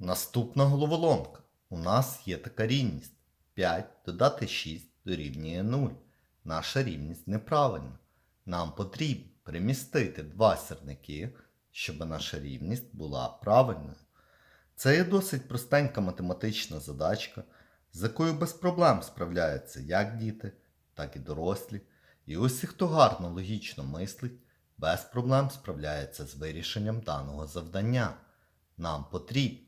Наступна головоломка. У нас є така рівність. 5 додати 6 дорівнює 0. Наша рівність неправильна. Нам потрібно перемістити два сірники, щоб наша рівність була правильною. Це є досить простенька математична задачка, з якою без проблем справляються як діти, так і дорослі. І усі, хто гарно логічно мислить, без проблем справляється з вирішенням даного завдання. Нам потрібно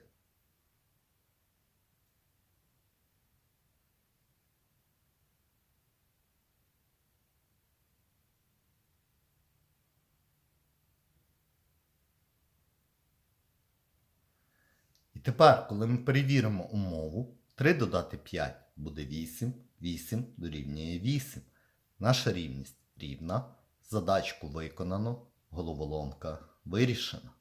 Тепер, коли ми перевіримо умову, 3 додати 5 буде 8, 8 дорівнює 8. Наша рівність рівна. Задачку виконано, головоломка вирішена.